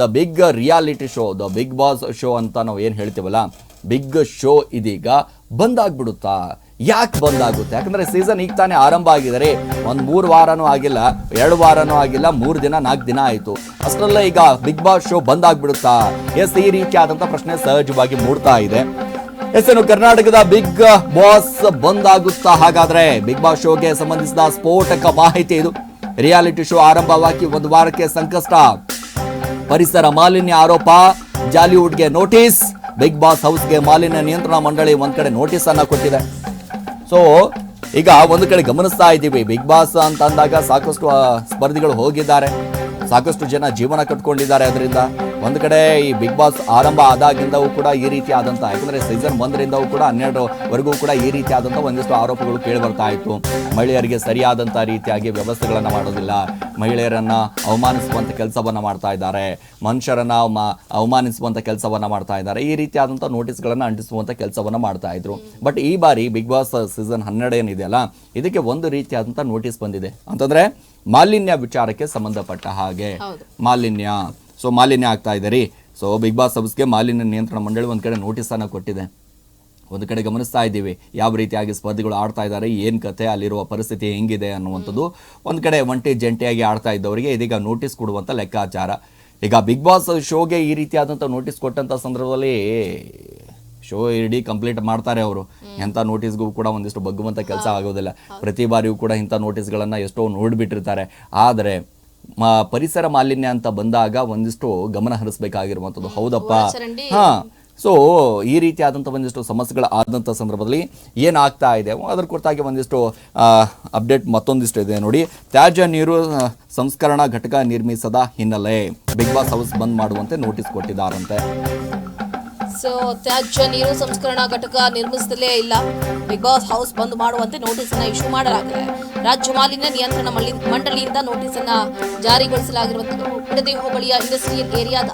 The big reality show, the big boss show ಅಂತ ನಾವು ಏನು ಹೇಳ್ತೀವಲ್ಲ? ಬಿಗ್ ಶೋ ಇದೀಗ ಬಂದಾಗ್ಬಿಡುತ್ತಾ? ಯಾಕೆ ಬಂದಾಗುತ್ತೆ? ಯಾಕಂದ್ರೆ ಸೀಸನ್ ಈಗ ತಾನೇ ಆರಂಭ ಆಗಿದ್ದಾರೆ. ಒಂದು ಮೂರು ವಾರನೂ ಆಗಿಲ್ಲ, ಎರಡು ವಾರನೂ ಆಗಿಲ್ಲ, ಮೂರು ದಿನ, ನಾಲ್ಕು ದಿನ ಆಯಿತು. ಅಷ್ಟರಲ್ಲೇ ಈಗ ಬಿಗ್ ಬಾಸ್ ಶೋ ಬಂದಾಗ್ಬಿಡುತ್ತಾ? ಎಸ್, ಈ ರೀತಿಯಾದಂಥ ಪ್ರಶ್ನೆ ಸಹಜವಾಗಿ ಮೂಡ್ತಾ ಇದೆ. ಎಸ್ ಏನು ಕರ್ನಾಟಕದ ಬಿಗ್ ಬಾಸ್ ಬಂದಾಗುತ್ತಾ? ಹಾಗಾದ್ರೆ ಬಿಗ್ ಬಾಸ್ ಶೋಗೆ ಸಂಬಂಧಿಸಿದ ಸ್ಫೋಟಕ ಮಾಹಿತಿ ಇದು. ರಿಯಾಲಿಟಿ ಶೋ ಆರಂಭವಾಗಿ ಒಂದು ವಾರಕ್ಕೆ ಸಂಕಷ್ಟ. ಪರಿಸರ ಮಾಲಿನ್ಯ ಆರೋಪ. ಜಾಲಿವುಡ್ಗೆ ನೋಟಿಸ್. ಬಿಗ್ ಬಾಸ್ ಹೌಸ್ಗೆ ಮಾಲಿನ್ಯ ನಿಯಂತ್ರಣ ಮಂಡಳಿ ಒಂದ್ ಕಡೆ ನೋಟಿಸ್ ಅನ್ನ ಕೊಟ್ಟಿದೆ. ಸೊ ಈಗ ಒಂದು ಕಡೆ ಗಮನಿಸ್ತಾ ಇದ್ದೀವಿ. ಬಿಗ್ ಬಾಸ್ ಅಂತ ಅಂದಾಗ ಸಾಕಷ್ಟು ಸ್ಪರ್ಧಿಗಳು ಹೋಗಿದ್ದಾರೆ. ಸಾಕಷ್ಟು ಜನ ಜೀವನ ಕಟ್ಕೊಂಡಿದ್ದಾರೆ ಅದರಿಂದ. ಒಂದು ಕಡೆ ಈ ಬಿಗ್ ಬಾಸ್ ಆರಂಭ ಆದಾಗಿಂದವೂ ಕೂಡ ಈ ರೀತಿ ಆದಂಥ ಯಾಕಂದ್ರೆ ಸೀಸನ್ ಒಂದರಿಂದವೂ ಕೂಡ ಹನ್ನೆರಡರವರೆಗೂ ಕೂಡ ಈ ರೀತಿ ಆದಂಥ ಒಂದಿಷ್ಟು ಆರೋಪಗಳು ಕೇಳಿ ಬರ್ತಾ ಇತ್ತು. ಮಹಿಳೆಯರಿಗೆ ಸರಿಯಾದಂಥ ರೀತಿಯಾಗಿ ವ್ಯವಸ್ಥೆಗಳನ್ನು ಮಾಡೋದಿಲ್ಲ. ಮಹಿಳೆಯರನ್ನ ಅವಮಾನಿಸುವಂತ ಕೆಲಸವನ್ನ ಮಾಡ್ತಾ ಇದ್ದಾರೆ. ಮನುಷ್ಯರನ್ನು ಅವಮ- ಅವಮಾನಿಸುವಂತ ಕೆಲಸವನ್ನ ಮಾಡ್ತಾ ಇದ್ದಾರೆ. ಈ ರೀತಿಯಾದಂಥ ನೋಟಿಸ್ಗಳನ್ನು ಅಂಟಿಸುವಂತ ಕೆಲಸವನ್ನ ಮಾಡ್ತಾ ಇದ್ರು. ಬಟ್ ಈ ಬಾರಿ ಬಿಗ್ ಬಾಸ್ ಸೀಸನ್ ಹನ್ನೆರಡು ಏನಿದೆಯಲ್ಲ ಇದಕ್ಕೆ ಒಂದು ರೀತಿಯಾದಂಥ ನೋಟಿಸ್ ಬಂದಿದೆ. ಅಂತಂದ್ರೆ ಮಾಲಿನ್ಯ ವಿಚಾರಕ್ಕೆ ಸಂಬಂಧಪಟ್ಟ ಹಾಗೆ. ಮಾಲಿನ್ಯ. ಸೊ ಮಾಲಿನ್ಯ ಆಗ್ತಾ ಇದೆ ರೀ. ಸೊ ಬಿಗ್ ಬಾಸ್ ಹೌಸ್ಗೆ ಮಾಲಿನ್ಯ ನಿಯಂತ್ರಣ ಮಂಡಳಿ ಒಂದು ಕಡೆ ನೋಟಿಸನ್ನು ಕೊಟ್ಟಿದೆ. ಒಂದು ಕಡೆ ಗಮನಿಸ್ತಾ ಇದ್ದೀವಿ. ಯಾವ ರೀತಿಯಾಗಿ ಸ್ಪರ್ಧಿಗಳು ಆಡ್ತಾ ಇದ್ದಾರೆ ಏನು ಕಥೆ ಅಲ್ಲಿರುವ ಪರಿಸ್ಥಿತಿ ಹೆಂಗಿದೆ ಅನ್ನುವಂಥದ್ದು ಒಂದು ಕಡೆ ಒಂಟಿ ಜಂಟಿಯಾಗಿ ಆಡ್ತಾ ಇದ್ದವರಿಗೆ ಇದೀಗ ನೋಟಿಸ್ ಕೊಡುವಂಥ ಲೆಕ್ಕಾಚಾರ. ಈಗ ಬಿಗ್ ಬಾಸ್ ಶೋಗೆ ಈ ರೀತಿಯಾದಂಥ ನೋಟಿಸ್ ಕೊಟ್ಟಂಥ ಸಂದರ್ಭದಲ್ಲಿ ಶೋ ಇಡೀ ಕಂಪ್ಲೀಟ್ ಮಾಡ್ತಾರೆ ಅವರು. ಎಂಥ ನೋಟಿಸ್ಗೂ ಕೂಡ ಒಂದಿಷ್ಟು ಬಗ್ಗುವಂಥ ಕೆಲಸ ಆಗೋದಿಲ್ಲ. ಪ್ರತಿ ಬಾರಿಯೂ ಕೂಡ ಇಂಥ ನೋಟಿಸ್ಗಳನ್ನು ಎಷ್ಟೋ ನೋಡಿಬಿಟ್ಟಿರ್ತಾರೆ. ಆದರೆ ಪರಿಸರ ಮಾಲಿನ್ಯ ಅಂತ ಬಂದಾಗ ಒಂದಿಷ್ಟು ಗಮನ ಹರಿಸಬೇಕಾಗಿರುವಂಥದ್ದು. ಹೌದಪ್ಪ? ಹಾ. ಸೊ ಈ ರೀತಿಯಾದಂಥ ಒಂದಿಷ್ಟು ಸಮಸ್ಯೆಗಳು ಆದಂಥ ಸಂದರ್ಭದಲ್ಲಿ ಏನಾಗ್ತಾ ಇದೆ? ಅದರ ಕುರಿತಾಗಿ ಒಂದಿಷ್ಟು ಅಪ್ಡೇಟ್ ಮತ್ತೊಂದಿಷ್ಟು ಇದೆ ನೋಡಿ. ತ್ಯಾಜ್ಯ ನೀರು ಸಂಸ್ಕರಣಾ ಘಟಕ ನಿರ್ಮಿಸದ ಹಿನ್ನೆಲೆ ಬಿಗ್ ಬಾಸ್ ಹೌಸ್ ಬಂದ್ ಮಾಡುವಂತೆ ನೋಟಿಸ್ ಕೊಟ್ಟಿದ್ದಾರಂತೆ. ಸೊ ತ್ಯಾಜ್ಯ ನೀರು ಸಂಸ್ಕರಣಾ ಘಟಕ ನಿರ್ಮಿಸದಲೇ ಇಲ್ಲ. ಬಿಗ್ ಬಾಸ್ ಹೌಸ್ ಬಂದ್ ಮಾಡುವಂತೆ ನೋಟಿಸ್ ಅನ್ನ ಇಶ್ಯೂ ಮಾಡಲಾಗಿದೆ. ರಾಜ್ಯ ಮಾಲಿನ್ಯ ನಿಯಂತ್ರಣ ಮಂಡಳಿಯಿಂದ ನೋಟಿಸ್ ಅನ್ನ ಜಾರಿಗೊಳಿಸಲಾಗಿರುವಂತದ್ದು ಬಿಡದಿ ಹೋಬಳಿಯ ಇಂಡಸ್ಟ್ರಿಯಲ್ ಏರಿಯಾದ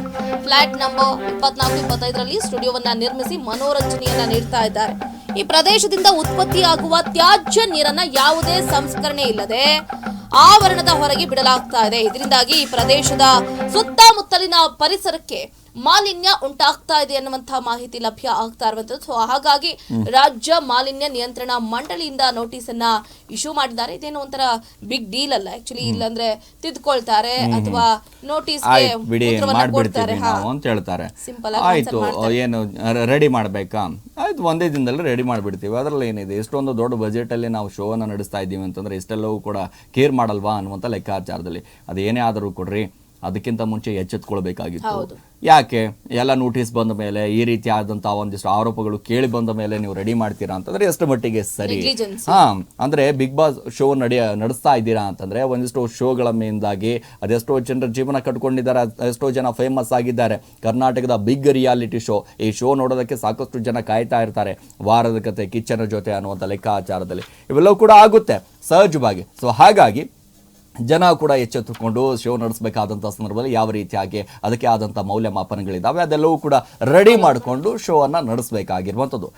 ಫ್ಲಾಟ್ ನಂಬರ್ ಇಪ್ಪತ್ನಾಲ್ಕು, ಇಪ್ಪತ್ತೈದರಲ್ಲಿ ಸ್ಟುಡಿಯೋವನ್ನ ನಿರ್ಮಿಸಿ ಮನೋರಂಜನೆಯನ್ನ ನೀಡ್ತಾ ಇದ್ದಾರೆ. ಈ ಪ್ರದೇಶದಿಂದ ಉತ್ಪತ್ತಿಯಾಗುವ ತ್ಯಾಜ್ಯ ನೀರನ್ನ ಯಾವುದೇ ಸಂಸ್ಕರಣೆ ಇಲ್ಲದೆ ಆವರಣದ ಹೊರಗೆ ಬಿಡಲಾಗ್ತಾ ಇದೆ. ಇದರಿಂದಾಗಿ ಈ ಪ್ರದೇಶದ ಸುತ್ತಮುತ್ತಲಿನ ಪರಿಸರಕ್ಕೆ ಮಾಲಿನ್ಯ ಉಂಟಾಗ್ತಾ ಇದೆ ಅನ್ನುವಂತಹ ಮಾಹಿತಿ ಲಭ್ಯ ಆಗ್ತಾ ಇರುವಂತದ್ದು ಸೊ ಹಾಗಾಗಿ ರಾಜ್ಯ ಮಾಲಿನ್ಯ ನಿಯಂತ್ರಣ ಮಂಡಳಿಯಿಂದ ನೋಟಿಸ್ ಅನ್ನ ಇಶ್ಯೂ ಮಾಡಿದ್ದಾರೆ. ಇದೇನು ಒಂಥರ ಬಿಗ್ ಡೀಲ್ ಅಲ್ಲ ಆಕ್ಚುಲಿ ಇಲ್ಲಾಂದ್ರೆ ತಿದ್ಕೊಳ್ತಾರೆ ಅಥವಾ ನೋಟಿಸ್ಗೆ ಬಿಡಿ ಮಾಡ್ಬಿಡ್ತಾರೆ ಅಂತ ಹೇಳ್ತಾರೆ. ಸಿಂಪಲ್ ಆಯ್ತು ಏನು ರೆಡಿ ಮಾಡ್ಬೇಕಾ? ಆಯ್ತು ಒಂದೇ ದಿನದಲ್ಲಿ ರೆಡಿ ಮಾಡಿಬಿಡ್ತೀವಿ. ಅದರಲ್ಲಿ ಏನಿದೆ? ಎಷ್ಟೊಂದು ದೊಡ್ಡ ಬಜೆಟಲ್ಲಿ ನಾವು ಶೋವನ್ನು ನಡೆಸ್ತಾ ಇದ್ದೀವಿ ಅಂತಂದರೆ ಇಷ್ಟೆಲ್ಲವೂ ಕೂಡ ಕೇರ್ ಮಾಡಲ್ವಾ ಅನ್ನುವಂಥ ಲೆಕ್ಕಾಚಾರದಲ್ಲಿ. ಅದೇನೇ ಆದರೂ ಕೊಡ್ರಿ. ಅದಕ್ಕಿಂತ ಮುಂಚೆ ಎಚ್ಚೆತ್ಕೊಳ್ಬೇಕಾಗಿತ್ತು. ಯಾಕೆ? ಎಲ್ಲ ನೋಟಿಸ್ ಬಂದ ಮೇಲೆ ಈ ರೀತಿ ಆದಂತ ಒಂದಿಷ್ಟು ಆರೋಪಗಳು ಕೇಳಿ ಬಂದ ಮೇಲೆ ನೀವು ರೆಡಿ ಮಾಡ್ತೀರಾ ಅಂತಂದ್ರೆ ಎಷ್ಟು ಮಟ್ಟಿಗೆ ಸರಿ. ಹಾ ಅಂದ್ರೆ ಬಿಗ್ ಬಾಸ್ ಶೋ ನಡೆಯ ನಡೆಸ್ತಾ ಇದ್ದೀರಾ ಅಂತಂದ್ರೆ ಒಂದಿಷ್ಟು ಶೋಗಳ ಮೇಲಿಂದಾಗಿ ಅದೆಷ್ಟೋ ಜನರ ಜೀವನ ಕಟ್ಕೊಂಡಿದ್ದಾರೆ ಎಷ್ಟೋ ಜನ ಫೇಮಸ್ ಆಗಿದ್ದಾರೆ. ಕರ್ನಾಟಕದ ಬಿಗ್ ರಿಯಾಲಿಟಿ ಶೋ ಈ ಶೋ ನೋಡೋದಕ್ಕೆ ಸಾಕಷ್ಟು ಜನ ಕಾಯ್ತಾ ಇರ್ತಾರೆ. ವಾರದ ಕತೆ ಕಿಚ್ಚನ ಜೊತೆ ಅನ್ನುವಂಥ ಲೆಕ್ಕಾಚಾರದಲ್ಲಿ. ಇವೆಲ್ಲವೂ ಕೂಡ ಆಗುತ್ತೆ ಸಹಜವಾಗಿ. ಸೊ ಹಾಗಾಗಿ ಜನ ಕೂಡ ಎಚ್ಚೆತ್ತುಕೊಂಡು ಶೋ ನಡೆಸಬೇಕಾದಂಥ ಸಂದರ್ಭದಲ್ಲಿ ಯಾವ ರೀತಿಯಾಗಿ ಅದಕ್ಕೆ ಆದಂಥ ಮೌಲ್ಯಮಾಪನಗಳಿದ್ದಾವೆ ಅದೆಲ್ಲವೂ ಕೂಡ ರೆಡಿ ಮಾಡಿಕೊಂಡು ಶೋ ಅನ್ನು ನಡೆಸಬೇಕಾಗಿರುವಂಥದ್ದು